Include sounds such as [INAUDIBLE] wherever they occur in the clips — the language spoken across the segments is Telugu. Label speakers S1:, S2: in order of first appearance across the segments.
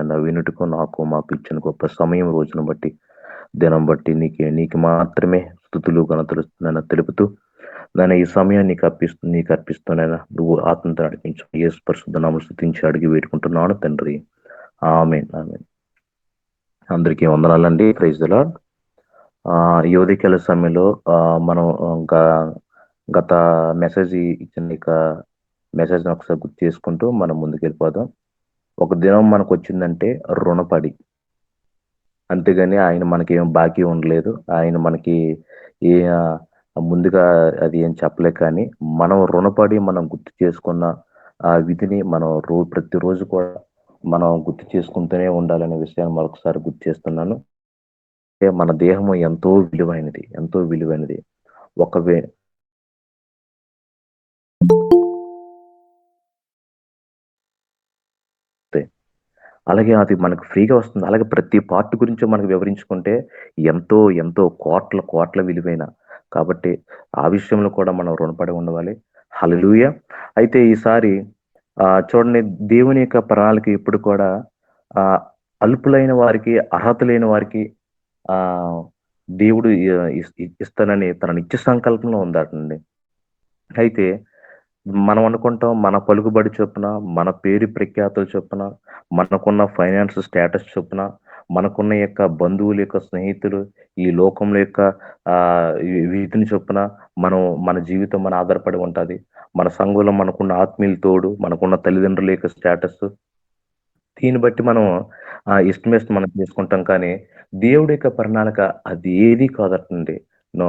S1: నన్ను వినుటకు నాకు మాకు ఇచ్చిన గొప్ప సమయం రోజును బట్టి దినం బట్టి నీకే నీకు మాత్రమే స్థుతులు ఘనతలు నన్ను తెలుపుతూ నన్ను ఈ సమయాన్ని నీకు అర్పిస్తూ నీకు అర్పిస్తున్నాను నువ్వు ఆత్మతో నడిపించు. ఏ పరిశుద్ధ స్థుతించి అడిగి వేడుకుంటున్నాను తండ్రి. ఆమె ఆమె అందరికీ వందనాలండి. ప్రైజ్ ఆ ఈ ఉదయకాల సమయంలో ఆ, మనం ఇంకా గత మెసేజ్ ఇచ్చిన ఇక మెసేజ్ ఒకసారి గుర్తు చేసుకుంటూ మనం ముందుకు వెళ్ళిపోదాం ఒక దినం మనకు వచ్చిందంటే రుణపడి. అంతేగాని ఆయన మనకి ఏం బాకీ ఉండలేదు. ఆయన మనకి ఏ ముందుగా అది ఏం చెప్పలే కానీ మనం రుణపడి మనం గుర్తు చేసుకున్న ఆ విధిని మనం రో ప్రతిరోజు కూడా మనం గుర్తు చేసుకుంటూనే ఉండాలనే విషయాన్ని మరొకసారి గుర్తు చేస్తున్నాను. మన దేహము ఎంతో విలువైనది ఎంతో విలువైనది. ఒక అలాగే అది మనకు ఫ్రీగా వస్తుంది. అలాగే ప్రతి పార్ట్ గురించి మనకు వివరించుకుంటే ఎంతో ఎంతో కోట్ల కోట్ల విలువైన కాబట్టి ఆ విషయంలో కూడా మనం రుణపడి ఉండవాలి. హల్లెలూయా. అయితే ఈసారి ఆ, చూడండి దేవుని యొక్క ప్రణాళిక ఇప్పుడు కూడా ఆ అల్పులైన వారికి అర్హత లేని వారికి ఆ దేవుడు ఇ- ఇస్తానని తన నిత్య సంకల్పంలో ఉందటండి. అయితే మనం అనుకుంటాం మన పలుకుబడి చొప్పున మన పేరు ప్రఖ్యాతుల చొప్పున మనకున్న ఫైనాన్స్ స్టేటస్ చొప్పున మనకున్న యొక్క బంధువుల యొక్క స్నేహితులు ఈ లోకంలో యొక్క వీధిని చొప్పున మనం మన జీవితం మన ఆధారపడి ఉంటుంది. మన సంఘంలో మనకున్న ఆత్మీయుల తోడు మనకున్న తల్లిదండ్రుల యొక్క స్టేటస్. దీన్ని బట్టి మనం ఆ ఎస్టిమేషన్ మనం చేసుకుంటాం కానీ దేవుడి యొక్క ప్రణాళిక అది ఏది కాదటండి.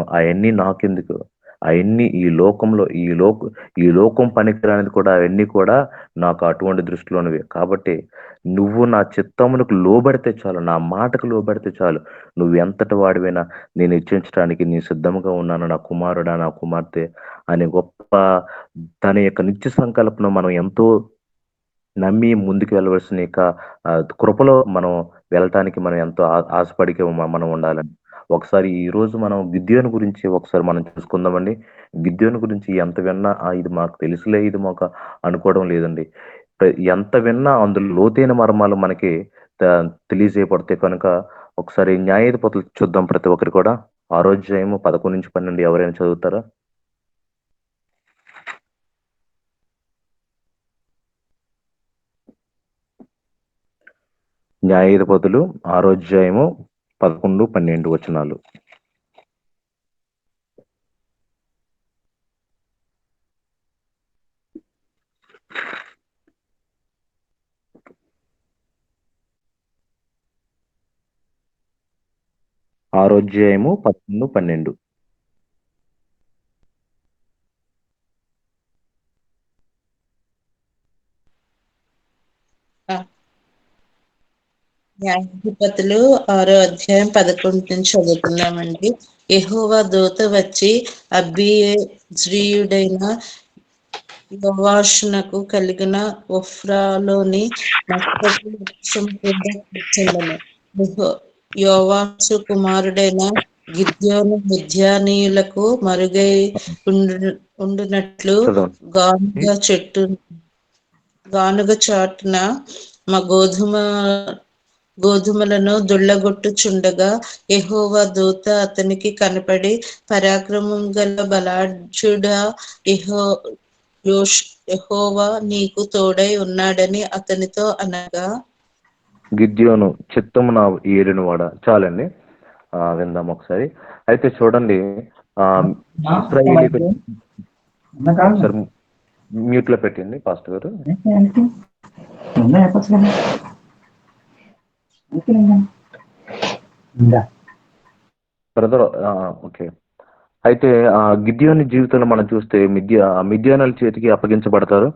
S1: అవన్నీ నాకెందుకు? అవన్నీ ఈ లోకంలో ఈ లోక ఈ లోకం పనికిరానిది కూడా అవన్నీ కూడా నాకు అటువంటి దృష్టిలోనివి. కాబట్టి నువ్వు నా చిత్తమునకు లోబడితే చాలు నా మాటకు లోబడితే చాలు. నువ్వు ఎంతటి వాడివైనా నేను హెచ్చించడానికి నేను సిద్ధంగా ఉన్నాను నా కుమారుడా నా కుమార్తె అనే గొప్ప తన యొక్క నిత్య సంకల్పన మనం ఎంతో నమ్మి ముందుకు వెళ్ళవలసిన యొక్క కృపలో మనం వెళ్ళటానికి మనం ఎంతో ఆ- ఆశపడికే మనం ఉండాలని. ఒకసారి ఈ రోజు మనం గిద్యోని గురించి ఒకసారి మనం చూసుకుందామండి. గిద్యోని గురించి ఎంత విన్నా ఇది మాకు తెలుసులే ఇది మాకు అనుకోవడం లేదండి. ఎంత విన్నా అందులో లోతైన మర్మాలు మనకి త- తెలియజేయబడతాయి. కనుక ఒకసారి న్యాయాధిపతులు చూద్దాం ప్రతి ఒక్కరు కూడా. ఆరోగ్యము పదకొండు నుంచి పన్నెండు ఎవరైనా చదువుతారా? న్యాయాధిపతులు ఆరోగ్యము పదకొండు పన్నెండు వచనాలు. ఆరోగ్యము పదకొండు పన్నెండు.
S2: న్యాయాధిపతులు ఆరో అధ్యాయం పదకొండు నుంచి చదువుతున్నామండి యెహోవా దూత వచ్చి అభియుడైన యోవాషునకు కలిగిన ఒఫ్రాలోని నక్షత్ర వృక్షం కింద కూర్చుండెను. యెహో- యోవాషు కుమారుడైన గిద్యోను మిద్యానీయులకు మరుగై ఉండు ఉండునట్లు గానుగ చెట్టు గానుగ చాటున మా గోధుమ గోధుమలను దుళ్ళగొట్టుచుండగా యెహోవా దూత అతనికి కనపడి పరాక్రమం గల బలాఢ్యుడా యెహో యోష్ యెహోవా నీకు తోడై ఉన్నాడని అతనితో అనగా
S1: గిద్యోను చిత్తము నా ఏలిన వాడ చాలండి. ఆ, విందాం ఒకసారి. అయితే చూడండి ఆ ఇస్రాయేలీకు సార్ మ్యూట్లో పెట్టండి పాస్టర్ గారు? బ్రదర్ ఓకే అయితే ఆ గిద్యోని జీవితంలో మనం చూస్తే మిద్య మిద్యానాల చేతికి అప్పగించబడతారు.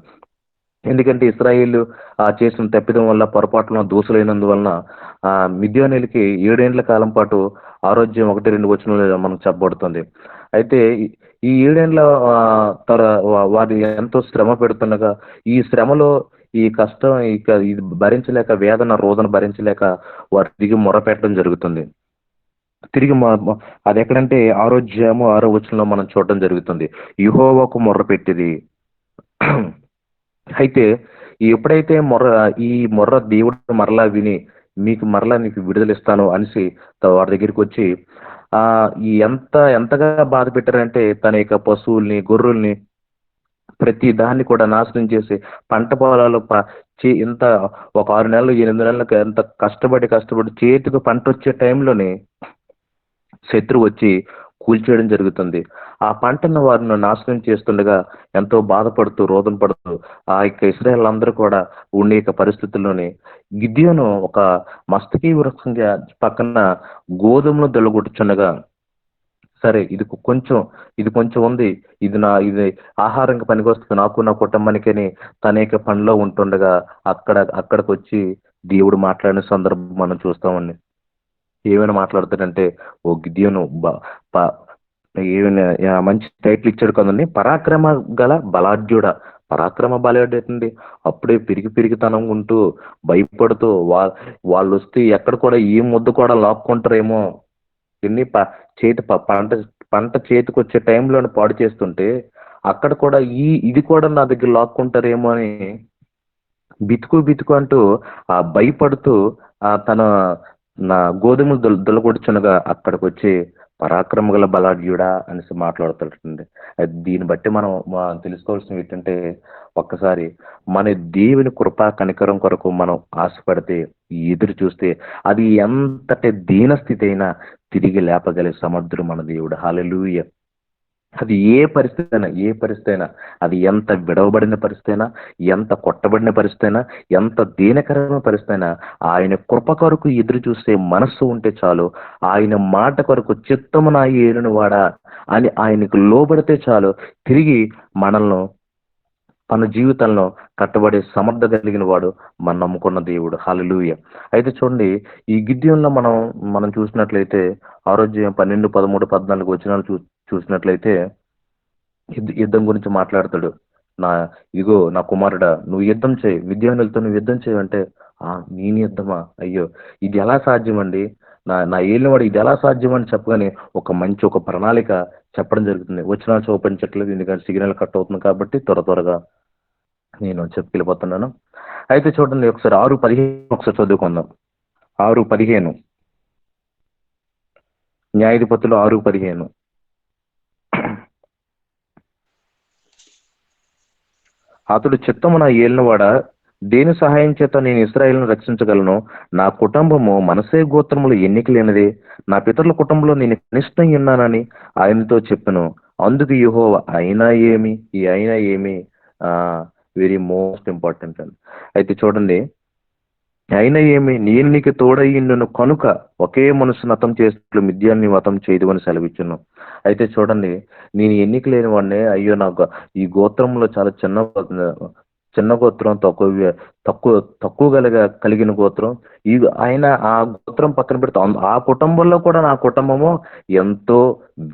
S1: ఎందుకంటే ఇస్రాయిల్ ఆ చేసిన తప్పిదం వల్ల పొరపాటున దోసులైనందువలన ఆ మిద్యానీలకి ఏడేండ్ల కాలం పాటు ఆరోగ్యం ఒకటి రెండు వచ్చిన మనకు చెప్పబడుతుంది. అయితే ఈ- ఏడేండ్ల తర వారి ఎంతో శ్రమ పెడుతుండగా ఈ శ్రమలో ఈ కష్టం ఇక ఇది భరించలేక వేదన రోదన భరించలేక వారు తిరిగి మొరపెట్టడం జరుగుతుంది. తిరిగి అది ఎక్కడంటే ఆరోగ్యము ఆరో వచనంలో మనం చూడడం జరుగుతుంది. యుహోవాకు మొర్ర పెట్టిది [CLEARS THROAT] అయితే ఎప్పుడైతే మొర్ర ఈ మొర్ర దేవుడు మరలా విని మీకు మరలా నీకు విడుదలిస్తాను అనేసి వారి దగ్గరికి వచ్చి ఆ ఎంత ఎంతగా బాధ పెట్టారంటే తన యొక్క పశువుల్ని గొర్రెల్ని ప్రతి దాన్ని కూడా నాశనం చేసి పంట పొలాలు ప- చే- ఇంత ఒక ఆరు నెలలు ఎనిమిది నెలలకు ఎంత కష్టపడి కష్టపడి చేతికి పంట వచ్చే టైంలోనే శత్రువు వచ్చి కూల్చేయడం జరుగుతుంది. ఆ పంటను వారిని నాశనం చేస్తుండగా ఎంతో బాధపడుతూ రోదన పడుతూ ఆ యొక్క ఇస్రాయల్ అందరూ కూడా ఉండే యొక్క పరిస్థితుల్లోనే గిద్యోను ఒక మస్తకి వృక్షంగా పక్కన గోధుమలు దొల్లగొట్టుచుండగా సరే ఇది కొంచెం ఇది కొంచెం ఉంది. ఇది నా ఇది ఆహారంగా పనికొస్తుంది. నాకు నా కుటుంబానికని తన యొక్క పనిలో ఉంటుండగా అక్కడ అక్కడికి వచ్చి దేవుడు మాట్లాడిన సందర్భం మనం చూస్తామండి. ఏమైనా మాట్లాడతాడంటే ఓ గిద్యోను ఏమైనా మంచి టైటిల్ ఇచ్చాడు కదండి. పరాక్రమ గల బలాఢ్యుడ. పరాక్రమ బలాఢ్యుడండి. అప్పుడే పిరిగి పిరిగితనం ఉంటూ భయపడుతూ వా వాళ్ళు వస్తే ఎక్కడ కూడా ఈ ముద్ద కూడా లాక్కుంటారేమో. ఎన్ని ప చేతి ప- పంట పంట చేతికి వచ్చే టైంలో పాడు చేస్తుంటే అక్కడ కూడా ఈ ఇది కూడా నా దగ్గర లాక్కుంటారేమో అని బితుకు బితుకు అంటూ ఆ భయపడుతూ ఆ తన నా గోధుమలు దొల దొలగొడుచునగా అక్కడికి వచ్చి పరాక్రమ గల బలాఢ్యుడా అనేసి మాట్లాడుతుంటుంది దీన్ని బట్టి మనం తెలుసుకోవాల్సినవి తెలుసుకోవాల్సింది ఏంటంటే ఒక్కసారి మన దేవుని కృపా కనికరం కొరకు మనం ఆశపడితే ఎదురు చూస్తే అది ఎంతటి దీనస్థితి అయినా తిరిగి లేపగలిగే సమర్థుడు మన దేవుడు. హాలెలూయ అది ఏ పరిస్థితి అయినా ఏ పరిస్థితి అయినా అది ఎంత విడవబడిన పరిస్థితి అయినా ఎంత కొట్టబడిన పరిస్థితి అయినా ఎంత దీనకరమైన పరిస్థితి అయినా ఆయన కృప కొరకు ఎదురు చూసే మనస్సు ఉంటే చాలు ఆయన మాట కొరకు చిత్తము నా ఏలును వాడా అని ఆయనకు లోబడితే చాలు తిరిగి మనల్ని తన జీవితంలో కట్టబడే సమర్థ కలిగిన వాడు మనం నమ్ముకున్న దేవుడు. హాలెలూయ అయితే చూడండి ఈ గిద్యంలో మనం మనం చూసినట్లయితే ఆరోగ్యం పన్నెండు పదమూడు పద్నాలుగు వచ్చిన చూ చూసినట్లయితే యుద్ధ- యుద్ధం గురించి మాట్లాడతాడు. నా ఇదిగో నా కుమారుడా నువ్వు యుద్ధం చేయి. విద్యానులతో నువ్వు యుద్ధం చేయి అంటే ఆ నేను యుద్ధమా? అయ్యో ఇది ఎలా సాధ్యం నా నా నా వాడు ఇది ఎలా సాధ్యం అని చెప్పగానే ఒక మంచి ఒక ప్రణాళిక చెప్పడం జరుగుతుంది. వచ్చినా చూపించట్లేదు ఎందుకంటే సిగ్నల్ కట్ అవుతుంది కాబట్టి త్వర త్వరగా నేను చెప్పుకెళ్ళిపోతున్నాను అయితే చూడండి ఒకసారి ఆరు పదిహేను ఒకసారి చదువుకుందాం. ఆరు పదిహేను. న్యాయాధిపతులు ఆరు పదిహేను. అతడు చిత్తము నా ఏలినవాడ? దేని సహాయం చేత నేను ఇస్రాయేల్ను రక్షించగలను? నా కుటుంబము మనసే గోత్రములు ఎన్నికలేనిదే. నా పితరుల కుటుంబంలో నేను కనిష్టం ఉన్నానని ఆయనతో చెప్పాను. అందుకు యుహో అయినా ఏమి? ఈ అయినా ఏమి? వెరీ మోస్ట్ ఇంపార్టెంట్ అండి. అయితే చూడండి. అయినా ఏమి? నేను నీకు తోడయ్యిండును కనుక ఒకే మనసు నతం చేసినట్లు మిద్యాన్ని వతం చేయదు అని సెలవిచ్చును. అయితే చూడండి. నేను ఎన్నిక లేని వాడిని. అయ్యో నాకు ఈ గోత్రంలో చాలా చిన్న చిన్న గోత్రం తక్కువ తక్కువ తక్కువ కలిగ కలిగిన గోత్రం. ఈ ఆయన ఆ గోత్రం పక్కన పెడితే ఆ కుటుంబంలో కూడా నా కుటుంబము ఎంతో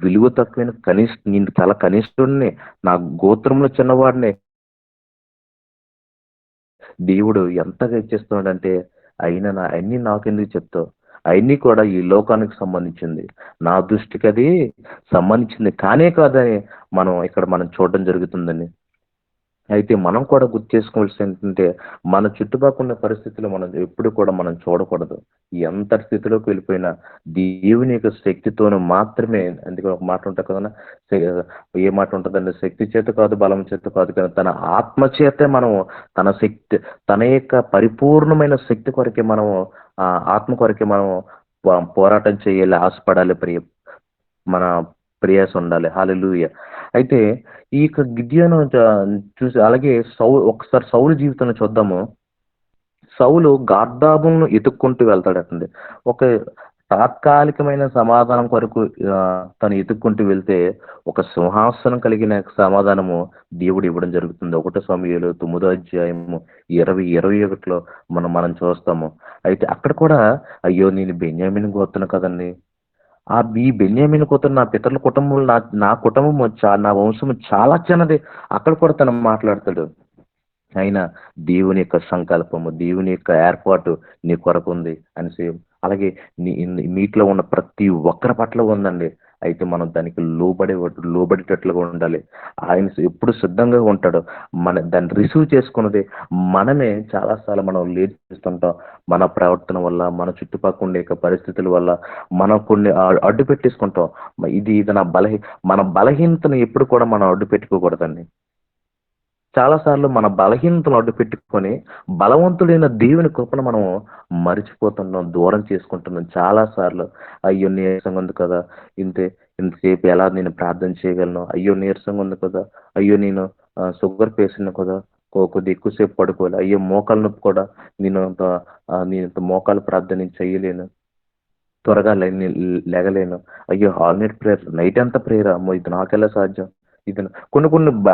S1: విలువ తక్కువైన కనిష్ నేను చాలా కనిష్ఠుడిని నా గోత్రంలో చిన్నవాడిని. దేవుడు ఎంతగా ఇచ్చేస్తున్నాడంటే అయినా నా అన్ని నాకెందుకు చెప్తావు? అవన్నీ కూడా ఈ లోకానికి సంబంధించింది. నా దృష్టికి అది సంబంధించింది. కానే కాదని మనం ఇక్కడ మనం చూడడం జరుగుతుందండి అయితే మనం కూడా గుర్తు చేసుకోవాల్సి ఏంటంటే మన చుట్టుపక్కల ఉన్న పరిస్థితులు మనం ఎప్పుడు కూడా మనం చూడకూడదు. ఎంత స్థితిలోకి వెళ్ళిపోయినా దేవుని యొక్క శక్తితోను మాత్రమే అందుకే ఒక మాట ఉంటుంది కదా ఏ మాట ఉంటుందంటే శక్తి చేత కాదు బలం చేత కాదు కానీ తన ఆత్మ చేతే మనము తన శక్తి తన యొక్క పరిపూర్ణమైన శక్తి కొరకే మనం ఆత్మ కొరకే మనం పో- పోరాటం చేయాలి ఆశపడాలి ప్రియ మన ప్రియాస ఉండాలి. హాలెలూయ అయితే ఈ యొక్క గిద్యోను చూసి అలాగే సౌ ఒకసారి సౌలు జీవితాన్ని చూద్దాము. సౌలు గార్దాబులను ఎతుక్కుంటూ వెళ్తాడటండి ఒక తాత్కాలికమైన సమాధానం కొరకు తను ఎతుక్కుంటూ వెళ్తే ఒక సింహాసనం కలిగిన సమాధానము దేవుడు ఇవ్వడం జరుగుతుంది. ఒకటో సమయంలో తొమ్మిదో అధ్యాయము ఇరవై ఇరవై ఒకటిలో మనం మనం చూస్తాము. అయితే అక్కడ కూడా అయ్యో నేను బెన్యామిన్ గోత్రం కదండి. ఆ ఈ బెన్యామిన్ కూతురు నా పితరుల కుటుంబం నా నా కుటుంబం చా నా వంశం చాలా చిన్నది. అక్కడ కూడా తను మాట్లాడతాడు. అయినా దేవుని యొక్క సంకల్పము దేవుని యొక్క ఏర్పాటు నీ కొరకు ఉంది అనేసి అలాగే నీ- మీట్లో ఉన్న ప్రతి ఒక్కరి పట్ల ఉందండి. అయితే మనం దానికి లోబడే లోబడేటట్లుగా ఉండాలి. ఆయన ఎప్పుడు సిద్ధంగా ఉంటాడు మన దాన్ని రిసీవ్ చేసుకున్నది మనమే చాలాసార్లు మనం లేట్ చేస్తుంటాం. మన ప్రవర్తన వల్ల మన చుట్టుపక్కల ఉండే పరిస్థితుల వల్ల మనం కొన్ని అడ్డు పెట్టేసుకుంటాం ఇది ఇది నా బలహీ మన బలహీనతను ఎప్పుడు కూడా మనం అడ్డు పెట్టుకోకూడదండి చాలాసార్లు మన బలహీనతను అడ్డు పెట్టుకొని బలవంతుడైన దేవుని కృపను మనం మరిచిపోతున్నాం దూరం చేసుకుంటున్నాం చాలాసార్లు అయ్యో నీరసంగా ఉంది కదా. ఇంతే ఇంతసేపు ఎలా నేను ప్రార్థన చేయగలను? అయ్యో నీరసంగా ఉంది కదా. అయ్యో నేను షుగర్ పేషెంట్ కదా. కొద్ది ఎక్కువసేపు పడుకోవాలి. అయ్యో మోకాలు నొప్పి కూడా నేను నేను ఇంత మోకాలు ప్రార్థన నేను చేయలేను. త్వరగా లే- లేగలేను. అయ్యో హాల్ నైట్ ప్రేయర్. నైట్ అంతా ప్రేయరా? అమ్మో ఇది నాకెలా సాధ్యం? ఇది కొన్ని కొన్ని బ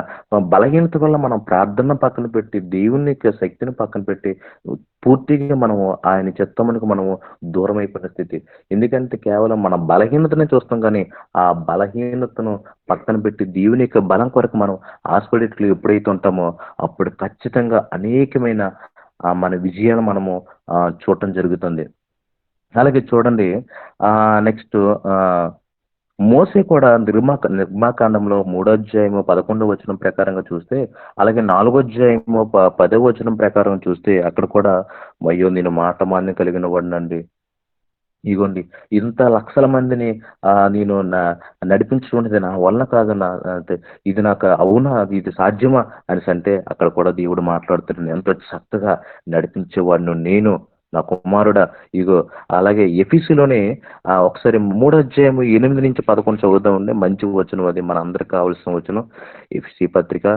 S1: బలహీనత వల్ల మనం ప్రార్థన పక్కన పెట్టి దేవుని యొక్క శక్తిని పక్కన పెట్టి పూర్తిగా మనము ఆయన చిత్తమునికి మనము దూరం అయిపోయిన స్థితి. ఎందుకంటే కేవలం మన బలహీనతనే చూస్తాం కానీ ఆ బలహీనతను పక్కన పెట్టి దేవుని యొక్క బలం కొరకు మనం ఆశపడేట్లు ఎప్పుడైతే ఉంటామో అప్పుడు ఖచ్చితంగా అనేకమైన మన విజయాలు మనము చూడటం జరుగుతుంది. అలాగే చూడండి ఆ నెక్స్ట్ మోసే కూడా నిర్మా నిర్మాకాండంలో మూడో అధ్యాయము పదకొండో వచనం ప్రకారంగా చూస్తే అలాగే నాలుగో అధ్యాయము ప- పదో వచనం ప్రకారం చూస్తే అక్కడ కూడా అయ్యో నేను మాట మాన్యం కలిగిన వాడినండి. ఇగోండి ఇంత లక్షల మందిని ఆ, నేను నా- నడిపించుకునేది నా వల్ల కాదు నా ఇది నాకు అవునా? ఇది సాధ్యమా? అనేసి అంటే అక్కడ కూడా దేవుడు మాట్లాడుతున్నాడు. ఎంతో చక్కగా నడిపించేవాడిను నేను నా కుమారుడా ఇగో అలాగే ఎఫీసీలోనే ఆ, ఒకసారి మూడో అధ్యాయం ఎనిమిది నుంచి పదకొండు చదువుదామండి మంచి వచనం అది మన అందరికి కావాల్సిన వచనం ఎఫీసీ పత్రిక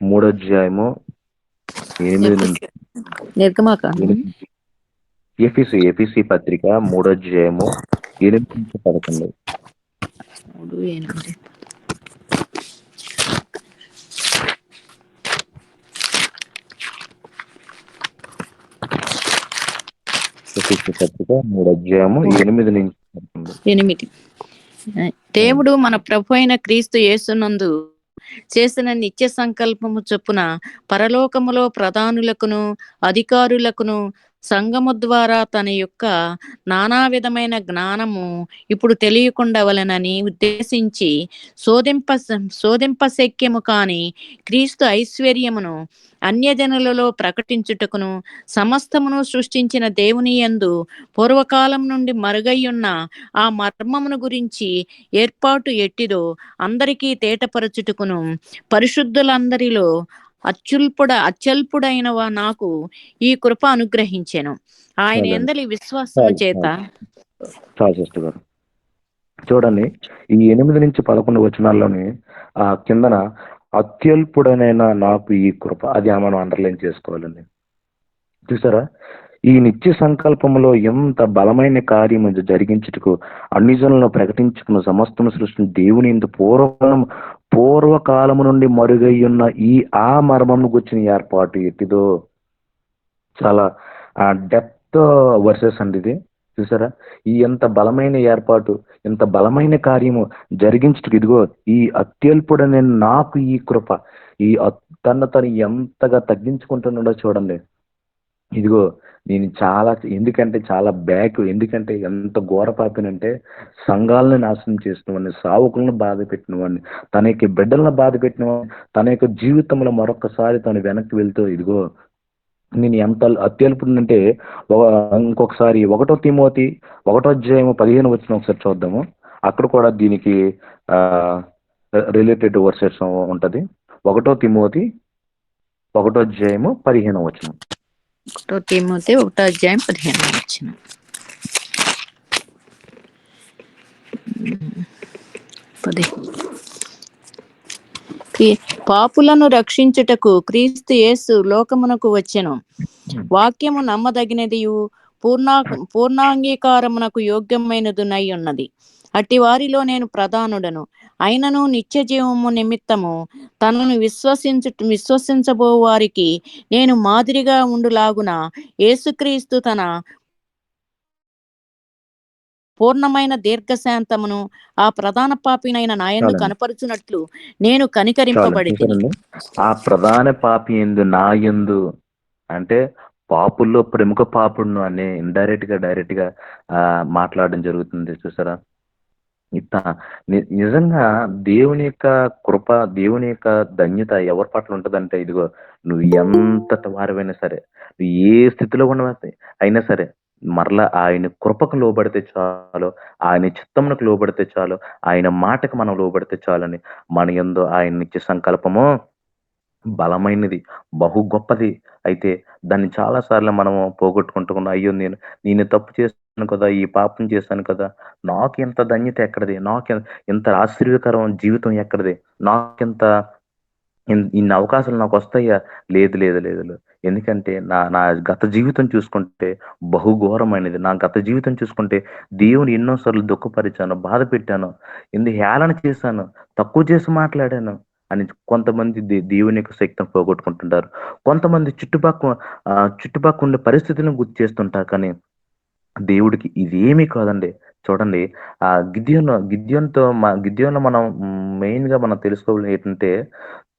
S1: మూడో అధ్యాయము ఎనిమిది నుంచి ఎఫీసీ ఎఫీసీ పత్రిక మూడో అధ్యాయము ఎనిమిది నుంచి పదకొండు. ఎఫీసీ పత్రిక మూడో అధ్యాయము ఎనిమిది నుంచి
S3: ఎనిమిది. దేవుడు మన ప్రభు అయిన క్రీస్తు యేసునందు చేసిన నిత్య సంకల్పము చొప్పున పరలోకములో ప్రధానులకును అధికారులకును సంఘము ద్వారా తన యొక్క నానా విధమైన జ్ఞానము ఇప్పుడు తెలియకుండవలనని ఉద్దేశించి శోధింప శోధింపశక్యము కాని క్రీస్తు ఐశ్వర్యమును అన్యజనులలో ప్రకటించుటకును సమస్తమును సృష్టించిన దేవుని యందు పూర్వకాలం నుండి మరుగయ్యున్న ఆ మర్మమును గురించి ఏర్పాటు ఎట్టిదో అందరికీ తేటపరచుటకును పరిశుద్ధులందరిలో అత్యుల్పుడ అత్యల్పుడైన నాకు ఈ కృప అనుగ్రహించెను. ఆయన. ఎందలి విశ్వాసము
S1: చాలు,
S3: చేత
S1: చూడండి ఈ ఎనిమిది నుంచి పదకొండు వచనాల్లోని ఆ కిందన అత్యల్పుడనైన నాకు ఈ కృప అది మనం అండర్లైన్ చేసుకోవాలండి. చూసారా? ఈ నిత్య సంకల్పములో ఎంత బలమైన కార్యము జరిగించుటకు అన్ని జనులను ప్రకటించుకున్న సమస్తము సృష్టిని దేవుని ఇంత పూర్వకాలం పూర్వకాలము నుండి మరుగయ్యున్న ఉన్న ఈ ఆ మర్మమును గుర్చిన ఏర్పాటు ఎట్టిదో చాలా డెప్త్ వర్సెస్ అండి ఇది. చూసారా? ఈ ఎంత బలమైన ఏర్పాటు ఎంత బలమైన కార్యము జరిగించుటకు ఇదిగో ఈ అత్యల్పుడనే నాకు ఈ కృప ఈ తన తను తను ఎంతగా తగ్గించుకుంటున్నాడో చూడండి. ఇదిగో నేను చాలా ఎందుకంటే చాలా బ్యాక్ ఎందుకంటే ఎంత ఘోర పాపినంటే సంఘాలను నాశనం చేసినవాడిని సావుకులను బాధ పెట్టినవాడిని తన యొక్క బిడ్డలను బాధ పెట్టినవాడిని తన యొక్క జీవితంలో మరొకసారి తను వెనక్కి వెళ్తూ ఇదిగో నేను ఎంత అత్యల్పుడినంటే ఇంకొకసారి ఒకటో తిమోతి ఒకటో అధ్యాయము పదిహేను వచ్చిన ఒకసారి చూద్దాము. అక్కడ కూడా దీనికి రిలేటెడ్ వర్సెస్ ఉంటది. ఒకటో తిమోతి ఒకటో అధ్యాయము పదిహేను వచ్చిన
S3: ఒకటో తిమోతి ఒకటో అధ్యాయం పదిహేను వచ్చిన పది పాపులను రక్షించుటకు క్రీస్తు యేసు లోకమునకు వచ్చెను వాక్యము నమ్మదగినదియు పూర్ణా పూర్ణాంగీకారమునకు యోగ్యమైనదునై ఉన్నది అట్టి వారిలో నేను ప్రధానుడను అయినను నిత్య జీవము నిమిత్తము. తనను విశ్వసించు విశ్వసించబో వారికి నేను మాదిరిగా ఉండులాగున యేసుక్రీస్తు తన పూర్ణమైన దీర్ఘశాంతమును ఆ ప్రధాన పాపినైన నాయను. కనపరుచున్నట్లు నేను కనికరింపబడి
S1: ఆ ప్రధాన పాపి ఎందు నా ఎందు అంటే పాపుల్లో ప్రముఖ పాపుడును అనే ఇండైరెక్ట్గా డైరెక్ట్గా ఆ, మాట్లాడడం జరుగుతుంది చూసారా? నిజంగా దేవుని యొక్క కృప దేవుని యొక్క ధన్యత ఎవరి పట్ల ఉంటదంటే ఇదిగో నువ్వు ఎంత వారివైనా సరే నువ్వు ఏ స్థితిలో ఉన్న అయినా సరే మరలా ఆయన కృపకు లోబడితే చాలు ఆయన చిత్తమునకు లోబడితే చాలు ఆయన మాటకు మనం లోబడితే చాలని మన ఎందు ఆయన ఇచ్చే సంకల్పము బలమైనది బహు గొప్పది. అయితే దాన్ని చాలా సార్లు మనము పోగొట్టుకుంటున్నాం అయ్యో నేను నేను తప్పు చేశాను కదా ఈ పాపం చేశాను కదా. నాకు ఎంత ధన్యత ఎక్కడిది? నాకు ఇంత ఎంత ఆశ్చర్యకరం జీవితం ఎక్కడిది? నాకెంత ఇన్- ఇన్ని అవకాశాలు నాకు వస్తాయా? లేదు లేదు లేదు లేదు. ఎందుకంటే నా నా గత జీవితం చూసుకుంటే బహుఘోరమైనది నా గత జీవితం చూసుకుంటే దేవుని ఎన్నోసార్లు దుఃఖపరిచాను బాధ పెట్టాను. ఎందు హేళన చేశాను తక్కువ చేసి మాట్లాడాను. అని కొంతమంది దేవుని యొక్క శక్తిని పోగొట్టుకుంటుంటారు. కొంతమంది చుట్టుపక్కల ఆ, చుట్టుపక్కల ఉండే పరిస్థితులను గుర్తు చేస్తుంటారు కానీ దేవుడికి ఇదేమీ కాదండి. చూడండి ఆ గిద్యోన్ గిద్యోన్తో మా గిద్యోన్లో మనం మెయిన్గా మనం తెలుసుకోవాలి ఏంటంటే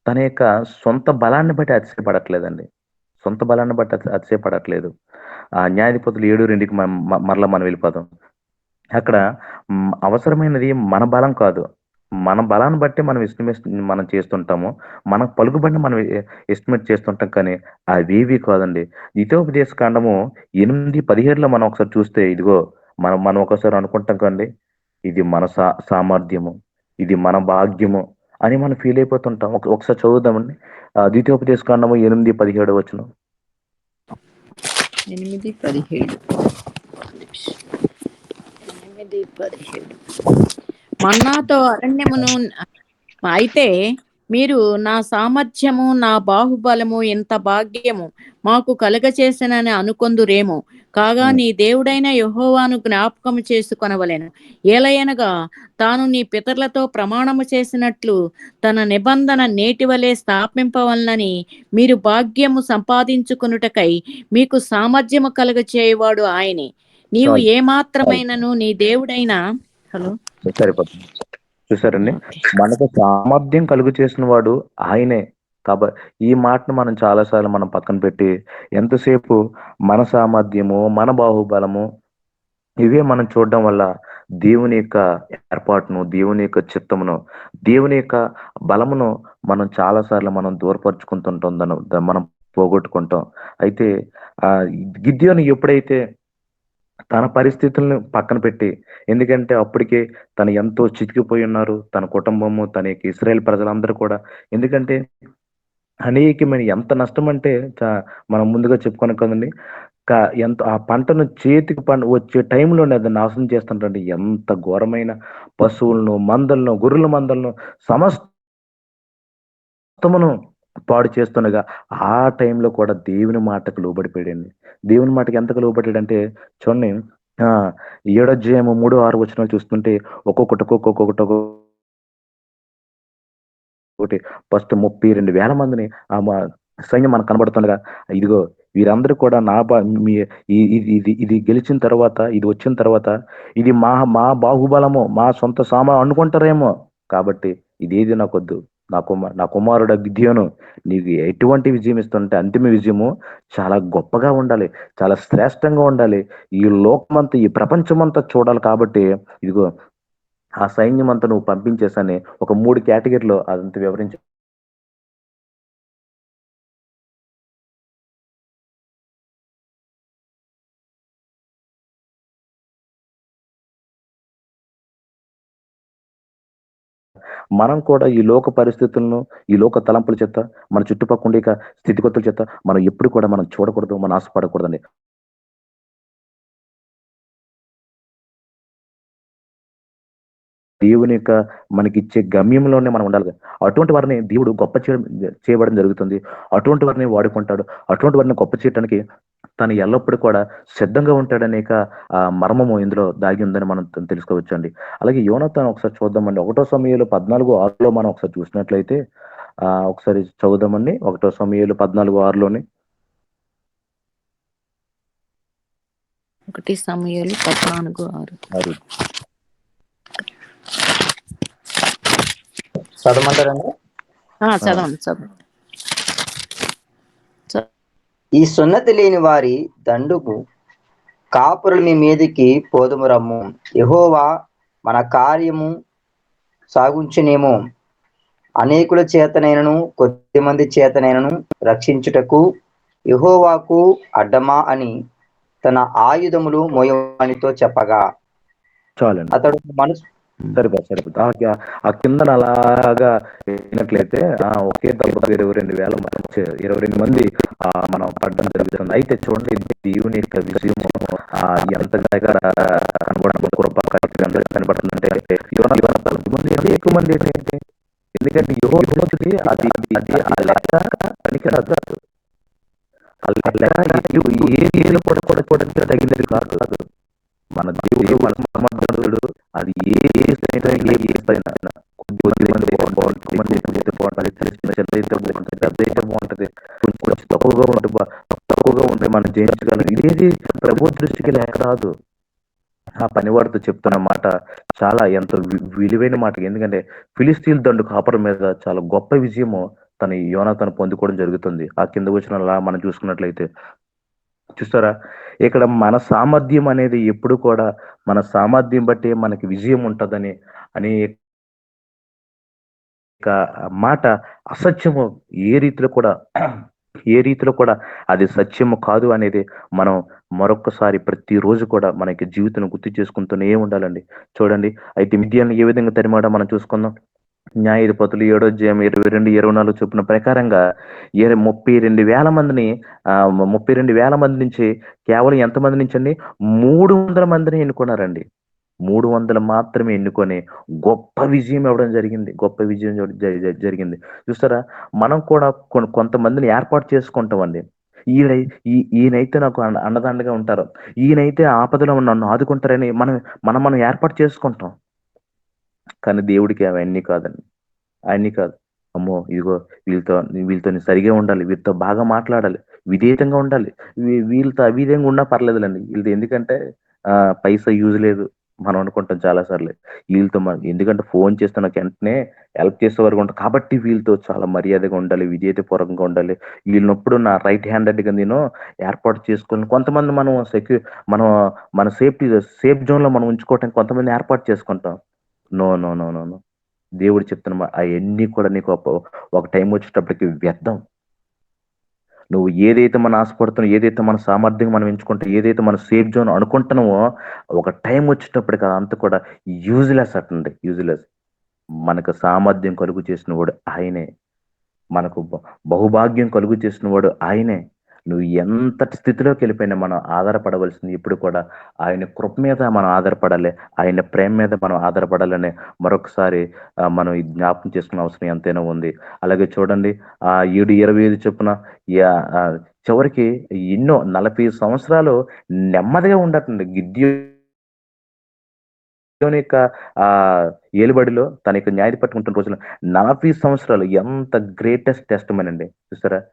S1: తన యొక్క సొంత బలాన్ని బట్టి అతిశయపడట్లేదండి. సొంత బలాన్ని బట్టి అతిశయపడట్లేదు. ఆ న్యాయాధిపతులు ఏడు రెండుకి మనం- మరలా మనం వెళ్ళిపోదాం. అక్కడ అవసరమైనది మన బలం కాదు. మన బలాన్ని బట్టి మనం ఎస్టిమేట్ మనం చేస్తుంటాము. మన పలుకుబడిని మనం ఎస్టిమేట్ చేస్తుంటాం కానీ అవేవి కాదండి. ద్వితోపదేశ కాండము ఎనిమిది పదిహేడులో మనం ఒకసారి చూస్తే ఇదిగో మనం మనం ఒకసారి అనుకుంటాం కండి ఇది మన సా సామర్థ్యము ఇది మన భాగ్యము అని మనం ఫీల్ అయిపోతుంటాం. ఒక- ఒకసారి చదువుదామండి. ఆ, ద్వితీయోపదేశ కాండము ఎనిమిది పదిహేడు వచ్చిన.
S3: ఎనిమిది పదిహేడు. ఎనిమిది పదిహేడు. మన్నాతో అరణ్యమును అయితే మీరు నా సామర్థ్యము నా బాహుబలము ఎంత భాగ్యము మాకు కలగచేసనని అనుకొందురేమో. కాగా నీ దేవుడైన యెహోవాను జ్ఞాపకము చేసుకొనవలెను. ఏలయనగా తాను నీ పితరులతో ప్రమాణము చేసినట్లు తన నిబంధన నేటివలే స్థాపింపవలనని మీరు భాగ్యము సంపాదించుకొనుటకై మీకు సామర్థ్యము కలుగచేయువాడు ఆయనే. నీవు. ఏమాత్రమైనను నీ దేవుడైన హలో.
S1: సరిపోతుంది. చూసారండి? మనకు సామర్థ్యం కలుగు చేసిన వాడు ఆయనే. కాబట్టి ఈ మాటను మనం చాలాసార్లు మనం పక్కన పెట్టి ఎంతసేపు మన సామర్థ్యము మన బాహుబలము ఇవే మనం చూడడం వల్ల దేవుని యొక్క ఏర్పాటును దేవుని యొక్క చిత్తమును దేవుని యొక్క బలమును మనం చాలాసార్లు మనం దూరపరుచుకుంటుంటాం మనం పోగొట్టుకుంటాం. అయితే ఆ గిద్యోని ఎప్పుడైతే తన పరిస్థితులను పక్కన పెట్టి ఎందుకంటే అప్పటికే తను ఎంతో చితికిపోయి ఉన్నారు. తన కుటుంబము తన యొక్క ఇస్రాయేల్ ప్రజలందరూ కూడా. ఎందుకంటే అనేకమైన ఎంత నష్టం అంటే చా- మనం ముందుగా చెప్పుకున్నాం కదండి. ఎంత ఆ పంటను చేతికి పంట వచ్చే టైంలోనే అది నాశనం చేస్తుంటే ఎంత ఘోరమైన పశువులను మందలను గొర్రెల మందలను సమస్తమును పాడు చేస్తుండగా ఆ టైంలో కూడా దేవుని మాటకు లోబడిపోయాడండి. దేవుని మాటకి ఎంతకు లోబడ్డాడంటే చూడండి ఆ ఏడోధ్యాయము మూడు ఆరు వచనాలు చూస్తుంటే ఒక్కొక్కటి ఒక్కొక్కటి ఒకటి ఫస్ట్ ముప్పై రెండు వేల మందిని ఆ మా సైన్యం మనకు కనబడుతుండగా ఇదిగో వీరందరూ కూడా నా బా మీ ఇది ఇది ఇది గెలిచిన తర్వాత ఇది వచ్చిన తర్వాత ఇది మా మా బాహుబలము మా సొంత సామా అనుకుంటారేమో కాబట్టి ఇదేది నాకొద్దు. నా కుమార్ నా కుమారుడు గిద్యోను నీకు ఎటువంటి విజయం ఇస్తుంటే అంతిమ విజయము చాలా గొప్పగా ఉండాలి చాలా శ్రేష్టంగా ఉండాలి. ఈ లోకమంతా ఈ ప్రపంచమంతా చూడాలి కాబట్టి ఇదిగో ఆ సైన్యం అంతా నువ్వు పంపించేసని ఒక మూడు కేటగిరీలో అదంతా వివరించి మనం కూడా ఈ లోక పరిస్థితులను ఈ లోక తలంపుల చేత మన చుట్టుపక్కల ఉండే ఇక స్థితిగతుల చేత మనం ఎప్పుడు కూడా మనం చూడకూడదు మనం ఆశపడకూడదండి దేవుని యొక్క మనకి ఇచ్చే గమ్యంలోనే మనం ఉండాలి. అటువంటి వారిని దేవుడు గొప్ప చేయడం చేయబడడం జరుగుతుంది. అటువంటి వారిని వాడుకుంటాడు. అటువంటి వారిని గొప్ప చేయడానికి తను ఎల్లప్పుడూ కూడా సిద్ధంగా ఉంటాడనే మర్మము ఇందులో దాగి ఉందని మనం తె- తెలుసుకోవచ్చండి. అలాగే యోనతాను ఒకసారి చూద్దామండి. ఒకటో సమయంలో పద్నాలుగు ఆరులో మనం ఒకసారి చూసినట్లయితే ఆ ఒకసారి చదువుదామండి. ఒకటో సమయంలో పద్నాలుగు ఆరులోని.
S3: ఒకటి సమయాలు పద్నాలుగు ఆరు.
S4: చదవమంటారండి?
S3: ఆ, చదవండి చదవండి.
S4: ఈ సున్నతి లేని వారి దండుకు కాపురులు మీ మీదికి పోదుము రమ్ము యెహోవా మన కార్యము సాగుంచునేమో. అనేకుల చేతనైనను కొద్ది మంది చేతనైనను రక్షించుటకు యెహోవాకు అడ్డమా అని తన ఆయుధములు మోయవానితో చెప్పగా.
S1: చాలండి.
S4: అతడు మనసు
S1: సరిపోదు సరిపోదు ఆ- ఆ కింద అలాగా వెళ్ళినట్లయితే ఒకే దెబ్బతో ఇరవై రెండు వేల ఇరవై రెండు మంది ఆ మనం పడ్డం జరుగుతుంది అయితే చూడండి దేవుని యొక్క విజయం ఎంతగా కనబడుతుంది కృప ఎంత కనబడుతుందంటే మంది ఎక్కువ మంది ఏంటంటే ఎందుకంటే యోగ అది అది ఆ లెక్క పనికిరాదు ఆ లెక్క ఏ ఏది కూడా కూడా కూడా తగినది కాదు మన దేవుడు మన సమర్థుడు అది ఏ బాగుంటుంది. కొంచెం తక్కువగా ఉంటే తక్కువగా ఉంటే మనం జయించగలం. ఇదేది ప్రభు దృష్టికి లేక రాదు ఆ పనివాడితో చెప్తున్న మాట చాలా ఎంతో విలువైన మాట. ఎందుకంటే ఫిలిస్తీన్ దండు కాపరం మీద చాలా గొప్ప విజయము తన యోనాతను పొందుకోవడం జరుగుతుంది. ఆ కింద వచ్చిన మనం చూసుకున్నట్లయితే. చూస్తారా? ఇక్కడ మన సామర్థ్యం అనేది ఎప్పుడు కూడా మన సామర్థ్యం బట్టి మనకి విజయం ఉంటుందని అనే మాట అసత్యము ఏ రీతిలో కూడా ఏ రీతిలో కూడా అది సత్యము కాదు అనేది మనం మరొకసారి ప్రతిరోజు కూడా మనకి జీవితం గుర్తు చేసుకుంటూనే ఉండాలండి. చూడండి అయితే మిథ్యాన్ని ఏ విధంగా తరిమాడో మనం చూసుకుందాం. న్యాయాధిపతులు ఏడో అధ్యాయం ఇరవై రెండు ఇరవై నాలుగు చొప్పున ప్రకారంగా ఇర- ముప్పై రెండు వేల మందిని ఆ, ముప్పై రెండు వేల మంది నుంచి కేవలం ఎంతమంది నుంచి అండి మూడు వందల మందిని ఎన్నుకున్నారండి. మూడు వందలు మాత్రమే ఎన్నుకొని గొప్ప విజయం ఇవ్వడం జరిగింది. గొప్ప విజయం జరిగింది. చూస్తారా? మనం కూడా కొంతమందిని ఏర్పాటు చేసుకుంటామండి. ఈయన ఈయనైతే నాకు అండదండగా అన్నదండగా ఉంటారు. ఈయనైతే ఆపదలో నన్ను ఆదుకుంటారని మనం మనం మనం ఏర్పాటు చేసుకుంటాం. కానీ దేవుడికి అవన్నీ కాదండి. అవన్నీ కాదు. అమ్మో ఇదిగో వీళ్ళతో వీళ్ళతో సరిగా ఉండాలి. వీళ్ళతో బాగా మాట్లాడాలి. విధేయతంగా ఉండాలి. వీళ్ళతో అవిధంగా ఉన్నా పర్లేదులండి. వీళ్ళతో ఎందుకంటే ఆ పైసా యూజ్ లేదు. మనం అనుకుంటాం చాలా సార్లు. వీళ్ళతో మనం ఎందుకంటే ఫోన్ చేస్తే నాకు వెంటనే హెల్ప్ చేసే వరకు ఉంటాం. కాబట్టి వీళ్ళతో చాలా మర్యాదగా ఉండాలి విధేయత పూర్వకంగా ఉండాలి. వీళ్ళనప్పుడు నా రైట్ హ్యాండెడ్గా నేను ఏర్పాటు చేసుకుని కొంతమంది మనం సెక్యూ మనం మన సేఫ్టీ సేఫ్ జోన్లో మనం ఉంచుకోవటానికి కొంతమంది ఏర్పాటు చేసుకుంటాం. No no no no no దేవుడు చెప్తున్న అవన్నీ కూడా నీకు ఒక టైం వచ్చేటప్పటికి వ్యర్థం. నువ్వు ఏదైతే మన ఆశపడుతున్నావు ఏదైతే మన సామర్థ్యం మనం ఎంచుకుంటాం ఏదైతే మన సేఫ్ జోన్ అనుకుంటున్నామో ఒక టైం వచ్చేటప్పటికి అదంతా కూడా యూజ్లెస్ అట్టండి యూజ్లెస్ మనకు సామర్థ్యం కలుగు చేసిన వాడు ఆయనే. మనకు బహుభాగ్యం కలుగు చేసిన వాడు ఆయనే. నువ్వు ఎంత స్థితిలోకి వెళ్ళిపోయినా మనం ఆధారపడవలసింది ఇప్పుడు కూడా ఆయన కృప మీద మనం ఆధారపడాలి ఆయన ప్రేమ మీద మనం ఆధారపడాలని మరొకసారి మనం జ్ఞాపం జ్ఞాపకం చేసుకునే అవసరం ఎంతైనా ఉంది. అలాగే చూడండి ఆ ఏడు ఇరవై ఐదు చొప్పున యా- చివరికి ఎన్నో నలభై సంవత్సరాలు నెమ్మదిగా ఉండటండి. గిద్యో దేవుని యొక్క ఆ ఏలుబడిలో తన యొక్క న్యాయ పట్టుకుంటున్న రోజులు నలభై సంవత్సరాలు ఎంత గ్రేటెస్ట్ టెస్ట్ అండి. చూసారా?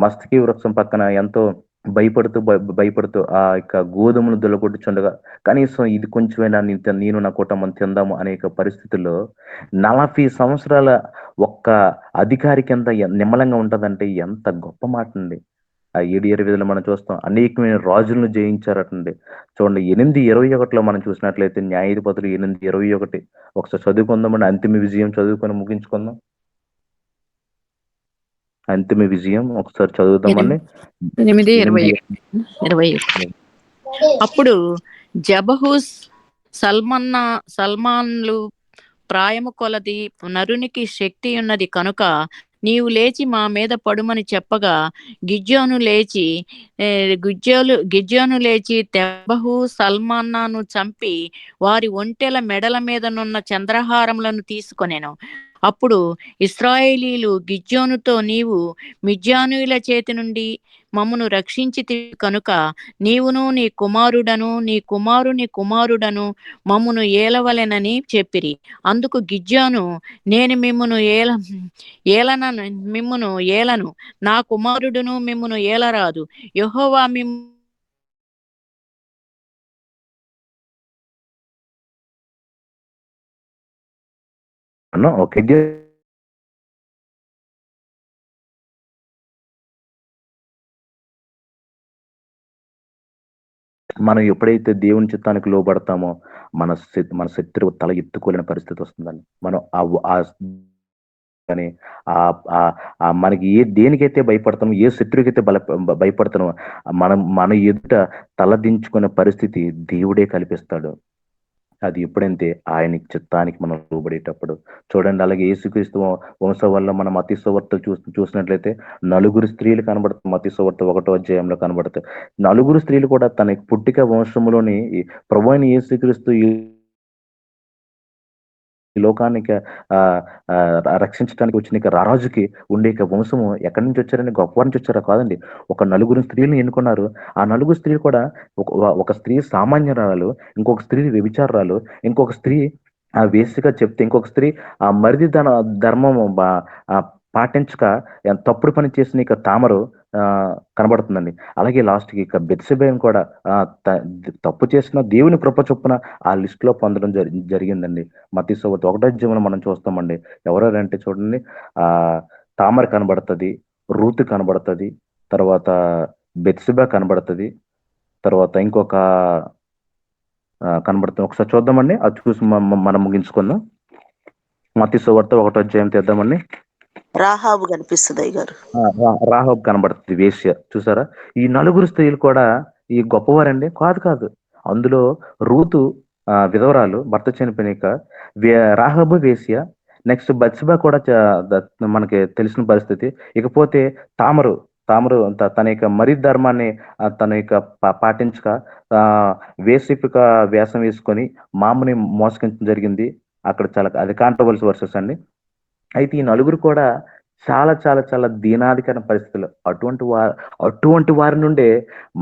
S1: మస్తకి వృక్షం పక్కన ఎంతో భయపడుతూ భయ- భయపడుతూ ఆ యొక్క గోధుమను దొల్లగొట్టుచుండగా కనీసం ఇది కొంచెమైనా నేను నా కుటుంబం తిందాము అనే పరిస్థితుల్లో నలభై సంవత్సరాల ఒక్క అధికారి కింద నిమ్మలంగా ఉంటదంటే ఎంత గొప్ప మాట అండి ఆ ఏడు ఇరవైలో మనం చూస్తాం. అనేకమైన రాజులను జయించారటండి. చూడండి ఎనిమిది ఇరవై ఒకటిలో మనం చూసినట్లయితే న్యాయాధిపతులు ఎనిమిది ఇరవై ఒకటి. ఒకసారి చదువుకుందామండి. అంతిమ విజయం చదువుకొని ముగించుకుందాం. అంతిమ విజయం. ఒకసారి చదువుదామండి
S3: ఎనిమిది ఇరవై ఇరవై. అప్పుడు జబహూస్ సల్మన్నా సల్మాన్లు ప్రాయము కొలది నరునికి శక్తి ఉన్నది కనుక నీవు లేచి మా మీద పడుమని చెప్పగా గిజ్జోను లేచి గిజ్జోలు గిజ్జోను లేచి తెబహు సల్మాన్నాను చంపి వారి ఒంటెల మెడల మీదనున్న చంద్రహారములను తీసుకొనెను. అప్పుడు ఇస్రాయేలీలు గిజ్జోనుతో నీవు మిజ్జానుయుల చేతి నుండి మమ్మను రక్షించి కనుక నీవును నీ కుమారుడను నీ కుమారుని కుమారుడను మమ్మను ఏలవలెనని చెప్పిరి. అందుకు గిజ్జాను నేను మిమ్మను ఏల ఏలన మిమ్మును ఏలను. నా కుమారుడును మిమ్మును ఏలరాదు. యహోవా మిమ్ము
S1: ¿no? ¿O qué మనం ఎప్పుడైతే దేవుని చిత్తానికి లోబడతామో మన మన శత్రువు తల ఎత్తుకోలేని పరిస్థితి వస్తుందండి మనం ఆ కానీ ఆ మనకి ఏ దేనికైతే భయపడతామో ఏ శత్రువుకైతే బల భయపడతామో మనం మన ఎదుట తలదించుకునే పరిస్థితి దేవుడే కల్పిస్తాడు అది ఎప్పుడంటే ఆయన చిత్తానికి మనం లోబడేటప్పుడు. చూడండి అలాగే యేసుక్రీస్తు వంశ వల్ల మనం అతి సువార్త చూ చూసినట్లయితే నలుగురు స్త్రీలు కనబడుతుంది అతి సువార్త ఒకటో అధ్యాయంలో కనబడతాయి నలుగురు స్త్రీలు కూడా తన పుట్టిక వంశంలోని ఈ ప్రభు అయిన యేసుక్రీస్తు ఈ లోకానికి రక్షించడానికి వచ్చిన ఇక రారాజుకి ఉండే ఇక వంశము ఎక్కడి నుంచి వచ్చారని గొప్పవారి నుంచి వచ్చారా కాదండి. ఒక నలుగురు స్త్రీలను ఎన్నుకున్నారు. ఆ నలుగురు స్త్రీలు కూడా ఒక ఒక స్త్రీ సామాన్యరాలు ఇంకొక స్త్రీ వ్యభిచారాలు ఇంకొక స్త్రీ ఆ వేసిగా చెప్తే ఇంకొక స్త్రీ ఆ మరిది ధన ధర్మము బా- పాటించక ఎంత తప్పుడు పని చేసిన ఇక తామరు కనబడుతుందండి. అలాగే లాస్ట్కి ఇక బెత్సెబేన్ కూడా తప్పు చేసిన దేవుని కృప చొప్పున ఆ లిస్ట్లో పొందడం జరి జరిగిందండి. మతీ సోవత్ ఒకటో జీవనం మనం చూస్తామండి. ఎవరంటే చూడండి ఆ తామర కనబడుతుంది రూతు కనబడుతుంది తర్వాత బెత్సిబా కనబడుతుంది తర్వాత ఇంకొక కనబడుతుంది. ఒకసారి చూద్దామండి. అది చూసి మనం ముగించుకుందాం. మతీ సువార్త ఒకటో అధ్యాయం తెద్దామండి.
S5: రాహాబు కనిపిస్తుంది గారు
S1: ఆ, కనబడుతుంది వేశ్య. చూసారా? ఈ నలుగురు స్త్రీలు కూడా ఈ గొప్పవారండి. కాదు కాదు. అందులో రూతు విధవరాలు భర్త చనిపోయినాక వే- రాహబు వేశ్య నెక్స్ట్ బత్సిబా కూడా మనకి తెలిసిన పరిస్థితి. ఇకపోతే తామరు తామరు తన యొక్క మరి ధర్మాన్ని తన యొక్క పాటించక ఆ, వేసిక వేషం వేసుకొని మామని మోసగించడం జరిగింది. అక్కడ చాలా అది కాంట్రవర్సీ వర్సెస్ అండి. అయితే ఈ నలుగురు కూడా చాలా చాలా చాలా దీనాధికరణ పరిస్థితులు. అటువంటి వా అటువంటి వారి నుండే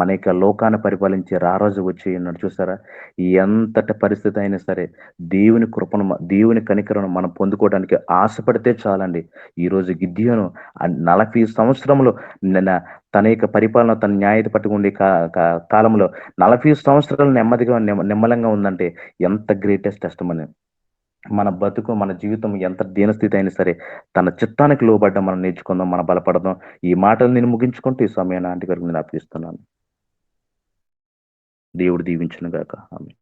S1: మన యొక్క లోకాన్ని పరిపాలించే రారాజు వచ్చి ఉన్నాడు చూసారా? ఎంతటి పరిస్థితి అయినా సరే దేవుని కృపను దేవుని కనికరను మనం పొందుకోవడానికి ఆశపడితే చాలండి. ఈ రోజు గిద్యోను నలభై సంవత్సరంలో నిన్న తన యొక్క పరిపాలన తన న్యాయత పట్టుకుండే కా కాలంలో నలభై సంవత్సరాలు నెమ్మదిగా నిమ్మలంగా ఉందంటే ఎంత గ్రేటెస్ట్ మనం మన బతుకు మన జీవితం ఎంత దీనస్థితి అయినా సరే తన చిత్తానికి లోబడ్డ మనం నేర్చుకుందాం మనం బలపడదాం. ఈ మాటలు నేను ముగించుకుంటూ ఈ సమయాన్ని ఆంటీ గారికి నేను అర్పిస్తున్నాను దేవుడు దీవించను గాక ఆమె